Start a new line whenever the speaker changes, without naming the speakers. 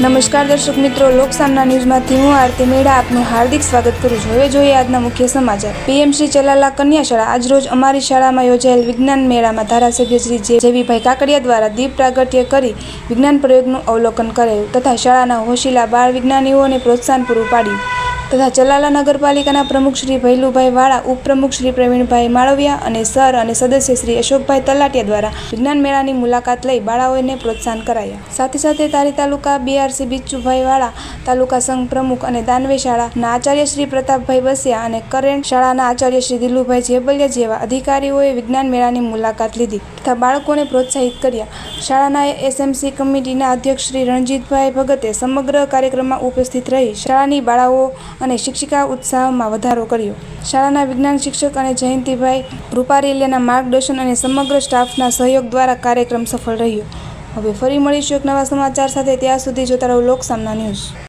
નમસ્કાર દર્શક મિત્રો, લોકસામના ન્યૂઝમાંથી હું આરતી મેળા આપનું હાર્દિક સ્વાગત કરું છું. હવે જોઈએ આજના મુખ્ય સમાચાર. પીએમશ્રી ચલાલા કન્યા શાળા આજરોજ અમારી શાળામાં યોજાયેલ વિજ્ઞાન મેળામાં ધારાસભ્ય શ્રી જેવીભાઈ કાકડિયા દ્વારા દીપ પ્રાગટ્ય કરી વિજ્ઞાન પ્રયોગનું અવલોકન કરાયું તથા શાળાના હોશીલા બાળ વિજ્ઞાનીઓને પ્રોત્સાહન પૂરું પાડ્યું. તથા ચલાલા નગરપાલિકાના પ્રમુખ શ્રી ભૈલુભાઈ વાળા, ઉપપ્રમુખ શ્રી પ્રવીણભાઈ માળવિયા અને સર અને સદસ્ય શ્રી અશોકભાઈ તલાટિયા દ્વારા વિજ્ઞાન મેળાની મુલાકાત લઈ બાળાઓને પ્રોત્સાહન કરાયા. સાથે સાથે તારી તાલુકા બીઆરસી બિચ્છુભાઈ વાળા, તાલુકા સંઘ પ્રમુખ અને દાનવે શાળાના આચાર્ય શ્રી પ્રતાપભાઈ બસિયા અને કરેણ શાળાના આચાર્ય શ્રી દિલુભાઈ જેબલિયા જેવા અધિકારીઓએ વિજ્ઞાન મેળાની મુલાકાત લીધી તથા બાળકોને પ્રોત્સાહિત કર્યા. શાળાના એસએમસી કમિટીના અધ્યક્ષ શ્રી રણજીતભાઈ ભગતે સમગ્ર કાર્યક્રમમાં ઉપસ્થિત રહી. શાળાની બાળાઓ અને શિક્ષિકા ઉત્સાહમાં વધારો કર્યો. શાળાના વિજ્ઞાન શિક્ષક અને જયંતિભાઈ રૂપારેલિયાના માર્ગદર્શન અને સમગ્ર સ્ટાફના સહયોગ દ્વારા કાર્યક્રમ સફળ રહ્યો. હવે ફરી મળીશું એક નવા સમાચાર સાથે. ત્યાં સુધી જોતા રહો લોકસામના ન્યૂઝ.